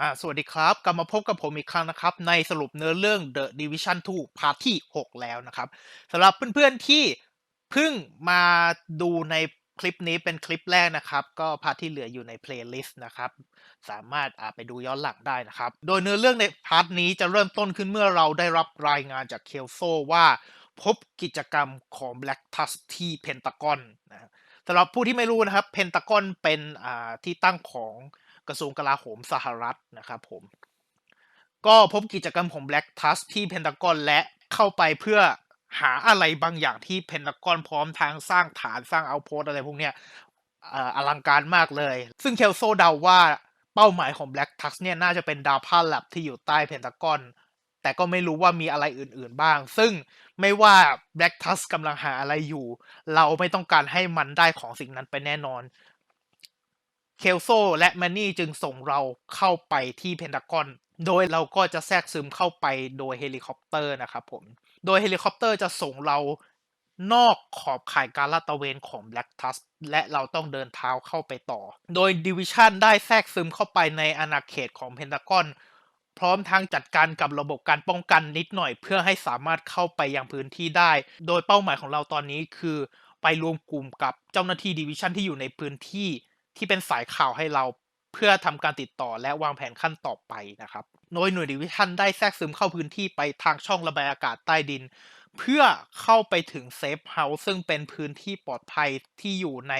อ่าสวัสดีครับกลับมาพบกับผมอีกครั้งนะครับ ในสรุปเนื้อเรื่อง The Division 2พาร์ทที่ 6 แล้วนะครับสำหรับเพื่อนๆที่เพิ่งมาดูในคลิปนี้เป็นคลิปแรกนะครับ ก็พาร์ทที่เหลืออยู่ในเพลย์ลิสต์นะครับ สามารถอาไปดูย้อนหลังได้นะครับ โดยเนื้อเรื่องในพาร์ทนี้จะเริ่มต้นขึ้นเมื่อเราได้รับรายงานจากเคลโซว่าพบกิจกรรมของ Black t u s ที่เพนตากอนนะสำหรับผู้ที่ไม่รู้นะครับเพนตากอนเป็นที่ตั้งของ กระทรวงกลาโหมสหรัฐนะครับผมก็พบกิจกรรมของ Black Tusk ที่เพนตากอนและเข้าไปเพื่อหาอะไรบางอย่างที่เพนตากอนพร้อมทางสร้างฐานสร้างเอาโพสอะไรพวกเนี้ยออลังการมากเลย ซึ่งเคลโซเดาว่าเป้าหมายของ Black Tusk เนี่ยน่าจะเป็นดาวพาแลบที่อยู่ใต้เพนตากอนแต่ก็ไม่รู้ว่ามีอะไรอื่นๆบ้าง ซึ่งไม่ว่า Black Tusk กำลังหาอะไรอยู่ เราไม่ต้องการให้มันได้ของสิ่งนั้นไปแน่นอน เคลโซและแมนนี่จึงส่งเราเข้าไปที่เพนทากอน โดยเราก็จะแทรกซึมเข้าไปโดยเฮลิคอปเตอร์นะครับผม โดยเฮลิคอปเตอร์จะส่งเรานอกขอบข่ายการลาดตระเวนของ Black Tusk และเราต้องเดินเท้าเข้าไปต่อ โดยดิวิชันได้แทรกซึมเข้าไปในอาณาเขตของเพนทากอน พร้อมทั้งจัดการกับระบบการป้องกันนิดหน่อย เพื่อให้สามารถเข้าไปยังพื้นที่ได้ โดยเป้าหมายของเราตอนนี้คือ ไปรวมกลุ่มกับเจ้าหน้าที่ดิวิชันที่อยู่ในพื้นที่ ที่เป็นสายข่าวให้เราเพื่อทำการติดต่อและวางแผนขั้นต่อไปนะครับโดยหน่วยดิวิชันได้แทรกซึมเข้าพื้นที่ไปทางช่องระบายอากาศใต้ดิน เพื่อเข้าไปถึงเซฟเฮาส์ซึ่งเป็นพื้นที่ปลอดภัยที่อยู่ใน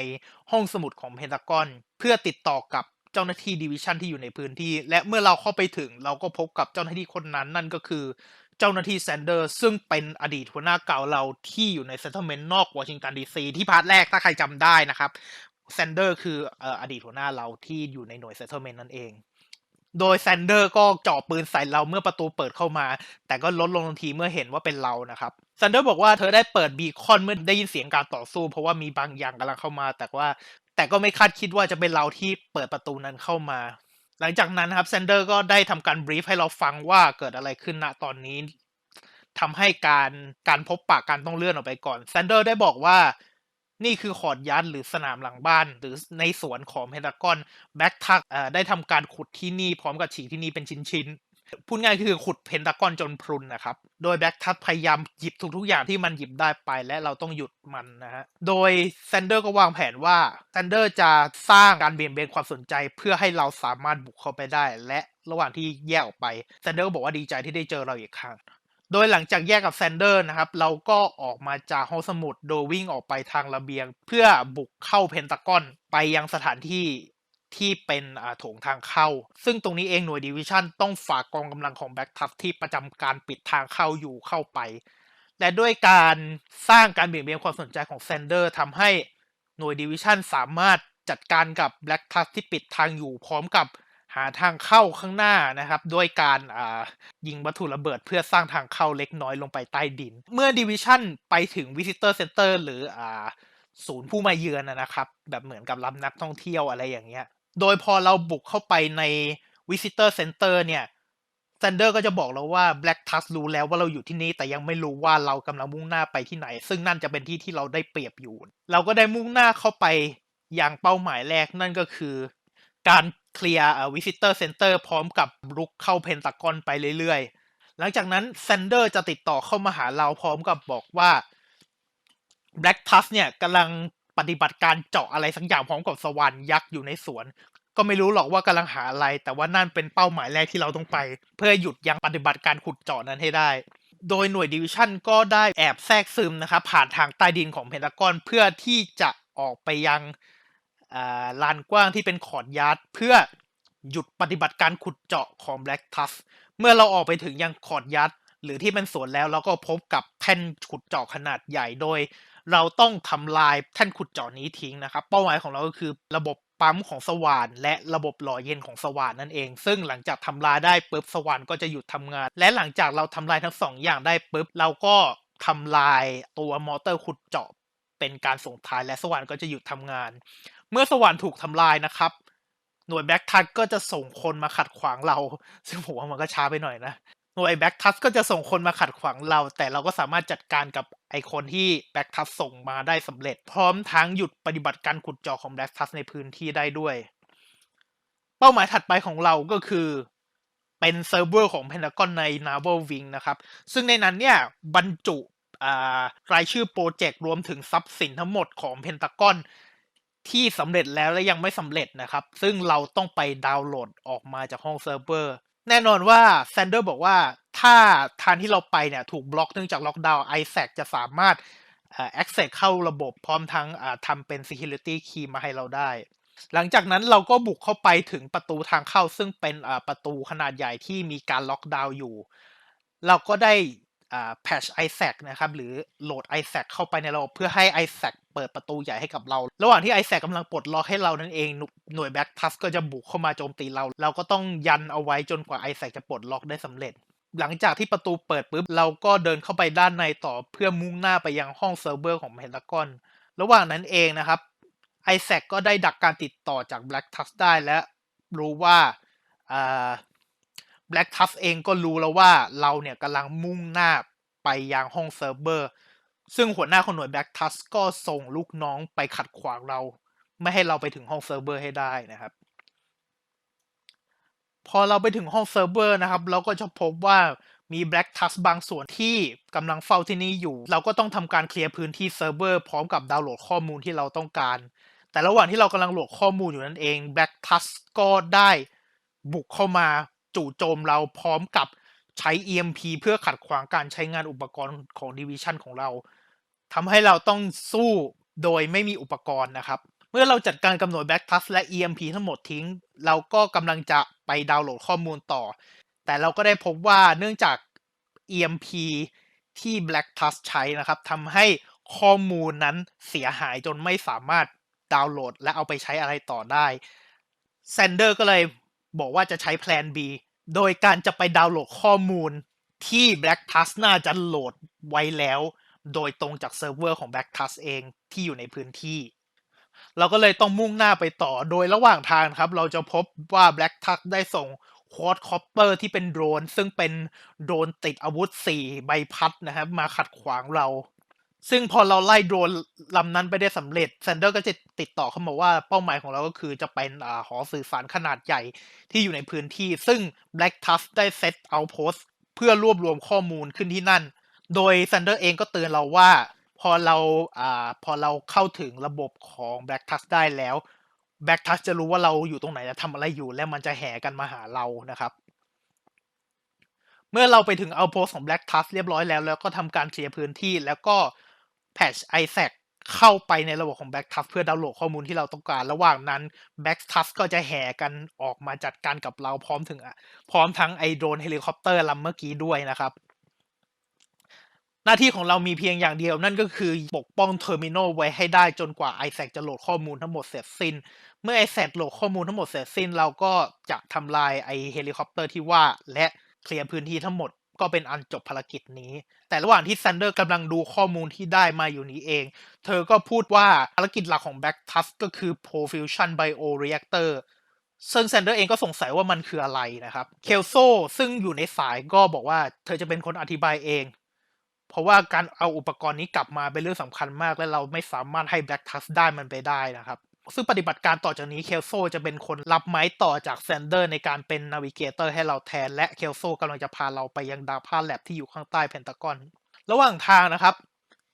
ห้องสมุดของเพนทากอน เพื่อติดต่อกับเจ้าหน้าที่ดิวิชันที่อยู่ในพื้นที่ และเมื่อเราเข้าไปถึงเราก็พบกับเจ้าหน้าที่คนนั้นนั่นก็คือ เจ้าหน้าที่แซนเดอร์ ซึ่งเป็นอดีตหัวหน้าเก่าเราที่อยู่ในเซ t ต e เมนต์นอกวอชิงตันดีซีที่พาร์ทแรกถ้าใครจำได้นะครับ แซนเดอร์คืออดีตหัวหน้าเราที่อยู่ในหน่วยเซ t ต e เมนต์นั่นเอง โดยแซนเดอร์ก็จ่อปืนใส่เราเมื่อประตูเปิดเข้ามา แต่ก็ลดลงทันทีเมื่อเห็นว่าเป็นเรานะครับแซนเดอร์บอกว่าเธอได้เปิดบีคอนเมื่อได้ยินเสียงการต่อสู้ เพราะว่ามีบางอย่างกำลังเข้ามา แต่ว่าแต่ก็ไม่คาดคิดว่าจะเป็นเราที่เปิดประตูนั้นเข้ามา หลังจากนั้นครับแซนเดอร์ก็ได้ทำการบรีฟให้เราฟังว่าเกิดอะไรขึ้นณตอนนี้ทำให้การการพบปะการต้องเลื่อนออกไปก่อนแซนเดอร์ได้บอกว่า นี่คือขอดยัดหรือสนามหลังบ้าน หรือในสวนของเพนทากอนแบ็กทักได้ทำการขุดที่นี่พร้อมกับฉีกที่นี่เป็นชิ้นๆพูดง่ายคือขุดเพนทากอนจนพรุนนะครับ โดยแบ็กทักพยายามหยิบทุกๆอย่างที่มันหยิบได้ไปและเราต้องหยุดมันนะฮะโดยแซนเดอร์ก็วางแผนว่าแซนเดอร์จะสร้างการเบี่ยงเบนความสนใจ เพื่อให้เราสามารถบุกเข้าไปได้ และระหว่างที่แยกออกไปแซนเดอร์ก็บอกว่าดีใจที่ได้เจอเราอีกครั้ง โดยหลังจากแยกกับแซนเดอร์นะครับ เราก็ออกมาจากห้องสมุดโดยวิ่งออกไปทางระเบียง เพื่อบุกเข้าเพนตากอนไปยังสถานที่ที่เป็นโถงทางเข้า ซึ่งตรงนี้เองหน่วยดิวิชันต้องฝากกองกำลังของแบ็กทัฟที่ประจำการปิดทางเข้าอยู่เข้าไป และด้วยการสร้างการเบี่ยงเบนความสนใจของแซนเดอร์ทำให้หน่วยดิวิชันสามารถจัดการกับแบล็กทัฟที่ปิดทางอยู่พร้อมกับ หาทางเข้าข้างหน้านะครับ ด้วยการยิงวัตถุระเบิดเพื่อสร้างทางเข้าเล็กน้อยลงไปใต้ดิน เมื่อดิวิชั่นไปถึงวิสิเตอร์เซ็นเตอร์หรืออศูนย์ผู้มาเยือนนะครับ แบบเหมือนกับรับนักท่องเที่ยวอะไรอย่างเงี้ย โดยพอเราบุกเข้าไปใน Visitor Center เตอร์เนี่ยแซนเดอร์ก็จะบอกเราว่า Black t u s รู้แล้วว่าเราอยู่ที่นี่แต่ยังไม่รู้ว่าเรากำลังมุ่งหน้าไปที่ไหน ซึ่งนั่นจะเป็นที่ที่เราได้เปรียบอยู่ เราก็ได้มุ่งหน้าเข้าไปอยังเป้าหมายแรกนั่นก็คือ การเคลียร์วิสิเตอร์เซ็นเตอร์พร้อมกับรุกเข้าเพนตากอนไปเรื่อยๆ หลังจากนั้นแซนเดอร์จะติดต่อเข้ามาหาเราพร้อมกับบอกว่า Black t u s เนี่ยกำลังปฏิบัติการเจาะอะไรสักอย่างพร้อมกับสวรรค์ยักษ์อยู่ในสวน ก็ไม่รู้หรอกว่ากำลังหาอะไร แต่ว่านั่นเป็นเป้าหมายแรกที่เราต้องไป เพื่อหยุดยั้งปฏิบัติการขุดเจาะนั้นให้ได้ โดยหน่วยดิวิชั่นก็ได้แอบแทรกซึมนะครับผ่านทางใต้ดินของเพนตากอนเพื่อที่จะออกไปยัง ลานกว้างที่เป็นขอดยาร์ดเพื่อหยุดปฏิบัติการขุดเจาะของ Black Tusk เมื่อเราออกไปถึงยังขอดยัดหรือที่เป็นสวนแล้วเราก็พบกับแท่นขุดเจาะขนาดใหญ่โดย เราต้องทำลายแท่นขุดเจาะนี้ทิ้งนะครับ เป้าหมายของเราก็คือระบบปั๊มของสว่าน และระบบหล่อเย็นของสว่านนั่นเอง ซึ่งหลังจากทำลายได้ปุ๊บสว่านก็จะหยุดทำงาน และหลังจากเราทำลายทั้งสองอย่างได้ปุ๊บเราก็ทำลายตัวมอเตอร์ขุดเจาะเป็นการส่งท้ายและสว่านก็จะหยุดทำงาน เมื่อสว่านถูกทำลายนะครับ หน่วยแบ็กทัชก็จะส่งคนมาขัดขวางเรา ซึ่งผมว่ามันก็ช้าไปหน่อยนะ หน่วยแบ็กทัสก็จะส่งคนมาขัดขวางเรา แต่เราก็สามารถจัดการกับไอคนที่แบ็กทัสส่งมาได้สำเร็จ พร้อมทั้งหยุดปฏิบัติการขุดเจาะของแบ็กทัสในพื้นที่ได้ด้วย เป้าหมายถัดไปของเราก็คือเป็นเซิร์ฟเวอร์ของ Pentagon ใน Naval Wing นะครับ ซึ่งในนั้นเนี่ยบรรจุรายชื่อโปรเจกต์รวมถึงทรัพย์สินทั้งหมดของ Pentagon ที่ ที่สำเร็จแล้วและยังไม่สำเร็จนะครับ ซึ่งเราต้องไปดาวน์โหลดออกมาจากห้องเซิร์ฟเวอร์แน่นอนว่าแซนเดอร์บอกว่าถ้าทางที่เราไปเนี่ยถูกบล็อกเนื่องจากล็อกดาวน์ ISAC จะสามารถเอ่อ access เข้าระบบพร้อมทั้งอ่าทำเป็น security key มาให้เราได้ หลังจากนั้นเราก็บุกเข้าไปถึงประตูทางเข้าซึ่งเป็นอ่าประตูขนาดใหญ่ที่มีการล็อกดาวน์อยู่ เราก็ได้ อ่า patch ISAC นะครับ หรือโหลด ISAC เข้าไปในระบบเพื่อให้ ISAC เปิดประตูใหญ่ให้กับเรา ระหว่างที่ ISAC กำลังปลดล็อกให้เรานั่นเอง หน่วยหน่วย Black Tusk ก็จะบุกเข้ามาโจมตีเรา เราก็ต้องยันเอาไว้จนกว่า ISAC จะปลดล็อกได้สำเร็จ หลังจากที่ประตูเปิดปุ๊บ เราก็เดินเข้าไปด้านในต่อเพื่อมุ่งหน้าไปยังห้องเซิร์ฟเวอร์ของ Pentagon ระหว่างนั้นเองนะครับ ISAC ก็ได้ดักการติดต่อจาก Black Tusk ได้และรู้ว่า อ่า Black Tusk เองก็รู้แล้วว่าเราเนี่ยกำลังมุ่งหน้าไปยังห้องเซิร์ฟเวอร์ ซึ่งหัวหน้าของหน่วย Black Tusk ก็ส่งลูกน้องไปขัดขวางเรา ไม่ให้เราไปถึงห้องเซิร์ฟเวอร์ให้ได้นะครับ พอเราไปถึงห้องเซิร์ฟเวอร์นะครับ เราก็จะพบว่ามี Black Tusk บางส่วนที่กำลังเฝ้าที่นี่อยู่ เราก็ต้องทำการเคลียร์พื้นที่เซิร์ฟเวอร์พร้อมกับดาวน์โหลดข้อมูลที่เราต้องการ แต่ระหว่างที่เรากำลังโหลดข้อมูลอยู่นั่นเอง Black Tusk ก็ได้บุกเข้ามา จู่โจมเราพร้อมกับใช้ EMP เพื่อขัดขวางการใช้งานอุปกรณ์ของ Division ของเราทำให้เราต้องสู้โดยไม่มีอุปกรณ์นะครับ เมื่อเราจัดการกำหนด Back t u s และ EMP ทั้งหมดทิ้ง เราก็กำลังจะไปดาวน์โหลดข้อมูลต่อ แต่เราก็ได้พบว่าเนื่องจาก EMP ที่ Black t u s ใช้นะครับทำให้ข้อมูลนั้นเสียหายจนไม่สามารถดาวน์โหลด และเอาไปใช้อะไรต่อได้ แซนเดอร์ก็เลย บอกว่าจะใช้แพลน B โดยการจะไปดาวน์โหลดข้อมูลที่ Black Tusk น่าจะโหลดไว้แล้ว โดยตรงจากเซิร์ฟเวอร์ของ Black Tusk เองที่อยู่ในพื้นที่ เราก็เลยต้องมุ่งหน้าไปต่อโดยระหว่างทางครับ เราจะพบว่า Black Tusk ได้ส่งควอดคอปเปอร์ที่เป็นโดรน ซึ่งเป็นโดรนติดอาวุธ 4 ใบพัดนะครับ มาขัดขวางเรา ซึ่งพอเราไล่โดรนลำนั้นไปได้สำเร็จแซนเดอร์ก็จะติดต่อเข้ามาว่าเป้าหมายของเราก็คือจะเป็นอหอสื่อสารขนาดใหญ่ที่อยู่ในพื้นที่ ซึ่ง Black Tusk ได้เซตเอาโพสเพื่อรวบรวมข้อมูลขึ้นที่นั่น โดยแซนเดอร์เองก็เตือนเราว่า พอเราอ่าพอเราเข้าถึงระบบของ Black Tusk ได้แล้ว Black Tusk จะรู้ว่าเราอยู่ตรงไหนจะทำอะไรอยู่ และมันจะแห่กันมาหาเรานะครับเมื่อเราไปถึงเอาโพสของ Black Tusk เรียบร้อยแล้วแล้วก็ทำการเคลียร์พื้นที่แล้วก็ แพทช ISAC เข้าไปในระบบของ Black Tusk เพื่อดาวน์โหลดข้อมูลที่เราต้องการ ระหว่างนั้น Black Tusk ก็จะแห่กันออกมาจัดการกับเราพร้อมถึงพร้อมทั้งไอโดรนเฮลิคอปเตอร์ลำเมื่อกี้ด้วยนะครับ หน้าที่ของเรามีเพียงอย่างเดียวนั่นก็คือปกป้องเทอร์มินอลไว้ให้ได้จนกว่า ISAC จะโหลดข้อมูลทั้งหมดเสร็จสิ้น เมื่อ ISAC โหลดข้อมูลทั้งหมดเสร็จสิ้น เราก็จะทำลายไอเฮลิคอปเตอร์ที่ว่าและเคลียร์พื้นที่ทั้งหมด ก็เป็นอันจบภารกิจนี้ แต่ระหว่างที่ซันเดอร์กำลังดูข้อมูลที่ได้มาอยู่นี้เอง เธอก็พูดว่าภารกิจหลักของ Black Tusk ก็คือ Profusion Bioreactor ซึ่งแซนเดอร์เองก็สงสัยว่ามันคืออะไรนะครับ เคลโซซึ่งอยู่ในสายก็บอกว่าเธอจะเป็นคนอธิบายเอง เพราะว่าการเอาอุปกรณ์นี้กลับมาเป็นเรื่องสำคัญมาก และเราไม่สามารถให้ Black Tusk ได้มันไปได้นะครับ ซึ่งปฏิบัติการต่อจากนี้เคลโซจะเป็นคนรับไม้ต่อจากแซนเดอร์ในการเป็นนาวิเกเตอร์ให้เราแทน และเคลโซกำลังจะพาเราไปยังดาพาแลบที่อยู่ข้างใต้เพนตากอน ระหว่างทางนะครับ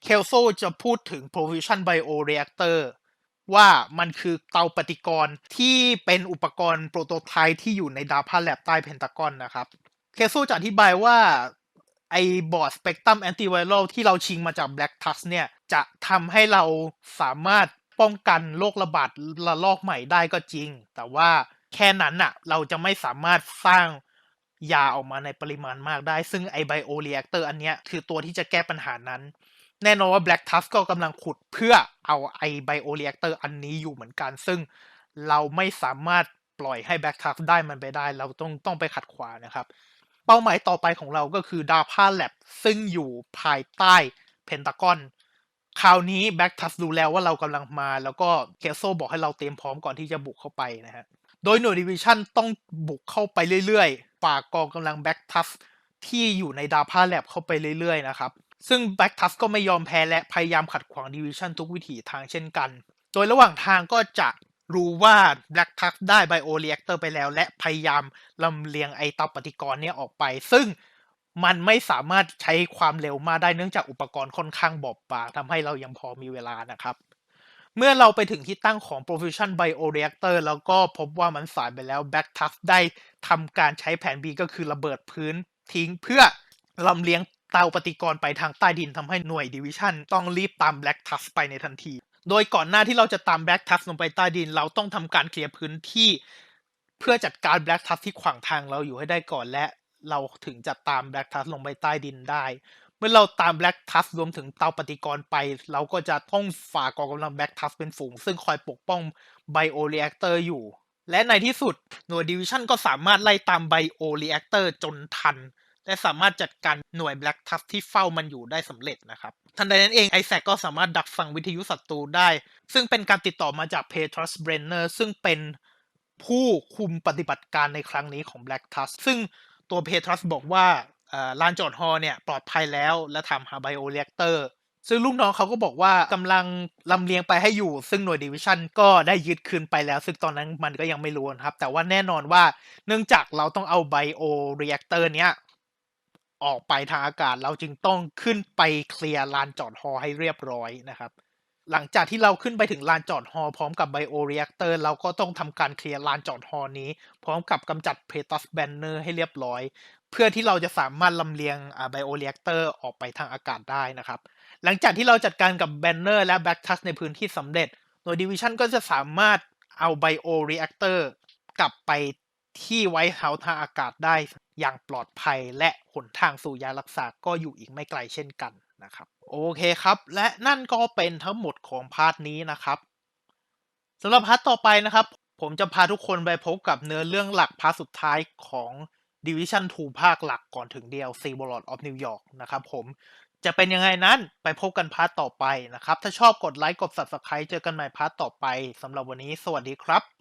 เคลโซจะพูดถึง Provision Bioreactor ว่ามันคือเตาปฏิกรณ์ที่เป็นอุปกรณ์โปรโตไทป์ที่อยู่ในดาพาแลบใต้เพนตากอนนะครับ เคลโซจะอธิบายว่าไอบอร์ดสเปกตรัมแอนติไวรัลที่เราชิงมาจาก Black t u s เนี่ย จะทำให้เราสามารถ ป้องกันโรคระบาดระลอกใหม่ได้ก็จริง แต่ว่าแค่นั้นน่ะเราจะไม่สามารถสร้างยาออกมาในปริมาณมากได้ ซึ่งไอไบโอเรีแอคเตอร์อันเนี้ยคือตัวที่จะแก้ปัญหานั้น แน่นอนว่า Black Tusk ก็กำลังขุดเพื่อเอาไอไบโอเรีแอคเตอร์อันนี้อยู่เหมือนกัน ซึ่งเราไม่สามารถปล่อยให้ Black Tusk ได้มันไปได้ เราต้องต้องไปขัดขวางนะครับ เป้าหมายต่อไปของเราก็คือดาพาแลบซึ่งอยู่ภายใต้เพนตากอน คราวนี้แบ็กทัสดูแล้วว่าเรากำลังมา แล้วก็เคโซบอกให้เราเตรียมพร้อมก่อนที่จะบุกเข้าไปนะฮะ โดยหน่วยดิวิชั่นต้องบุกเข้าไปเรื่อยๆ ฝากกองกำลังแบ็กทัสที่อยู่ในดาพาแลบเข้าไปเรื่อยๆนะครับ ซึ่งแบ็กทัสก็ไม่ยอมแพ้และพยายามขัดขวางดิวิชั่นทุกวิถีทางเช่นกัน โดยระหว่างทางก็จะรู้ว่า Black t u x ได้ Bioreactor ไปแล้ว และพยายามลำเลียงไอเตาปฏิกรณ์เนี่ยออกไป ซึ่ง มันไม่สามารถใช้ความเร็วมากได้เนื่องจากอุปกรณ์ค่อนข้างบอบบางทำให้เรายังพอมีเวลานะครับ เมื่อเราไปถึงที่ตั้งของ Profusion Bioreactor แล้วก็พบว่ามันสายไปแล้ว b a c k t u x ได้ทำการใช้แผน B ก็คือระเบิดพื้นทิ้งเพื่อลำเลียงเตาปฏิกรณ์ไปทางใต้ดินทำให้หน่วยดิวิชันต้องรีบตาม Black t u x ไปในทันที โดยก่อนหน้าที่เราจะตาม Black t u x ลงไปใต้ดิน เราต้องทำการเคลียร์พื้นที่เพื่อจัดการ Black t u x ที่ขวางทางเราอยู่ให้ได้ก่อนและ เราถึงจะตาม Black t u x ลงไปใต้ดินได้ เมื่อเราตาม Black t u x รวมถึงเตาปฏิกรณ์ไป เราก็จะต้องฝ่ากองกำลัง Black t u x เป็นฝูง ซึ่งคอยปกป้อง Bioreactor อร์อยู่ และในที่สุดหน่วยดิวิชันก็สามารถไล่ตาม Bioreactor จนทัน และสามารถจัดการหน่วย Black t u x ที่เฝ้ามันอยู่ได้สำเร็จนะครับ ทันใดนั้นเองไอแซกก็สามารถดักฟังวิทยุศัตรูได้ ซึ่งเป็นการติดต่อมาจาก Petrus Brenner ซึ่งเป็นผู้คุมปฏิบัติการในครั้งนี้ของ Black t u x ซึ่ง ตัว Petrus บอกว่าลานจอดฮอเนี่ยปลอดภัยแล้วและทำหา Bioreactor ซึ่งลูกน้องเขาก็บอกว่ากำลังลำเลียงไปให้อยู่ ซึ่งหน่วยดิวิชันก็ได้ยึดคืนไปแล้ว ซึ่งตอนนั้นมันก็ยังไม่รู้นะครับ แต่ว่าแน่นอนว่าเนื่องจากเราต้องเอาไบโอเรีแอคเตอร์เนี้ยออกไปทางอากาศเราจึงต้องขึ้นไปเคลียร์ลานจอดฮอให้เรียบร้อยนะครับ หลังจากที่เราขึ้นไปถึงลานจอดฮอพร้อมกับไบโอเรีแอคเตอร์เราก็ต้องทำการเคลียร์ลานจอดฮอนี้ พร้อมกับกำจัดเพตัสแบนเนอร์ให้เรียบร้อย เพื่อที่เราจะสามารถลำเลียงไบโอเรีแอคเตอร์ออกไปทางอากาศได้นะครับ หลังจากที่เราจัดการกับแบนเนอร์และแบ็กทัสในพื้นที่สำเร็จ หน่วยดิวิชันก็จะสามารถเอาไบโอเรีแอคเตอร์กลับไปที่ไวท์เฮาส์ทางอากาศได้อย่างปลอดภัย และหนทางสู่ยารักษาก็อยู่อีกไม่ไกลเช่นกัน นะครับโอเคครับ และนั่นก็เป็นทั้งหมดของพาร์ทนี้นะครับสำหรับพาร์ทต่อไปนะครับ ผมจะพาทุกคนไปพบกับเนื้อเรื่องหลักพาร์ทสุดท้ายของ Division 2 ภาคหลักก่อนถึง DLC Warlord of New York นะครับผมจะเป็นยังไงนั้นไปพบกันพาร์ทต่อไปนะครับ ถ้าชอบกดไลค์กด Subscribe เจอกันใหม่พาร์ทต่อไปสำหรับวันนี้ สวัสดีครับ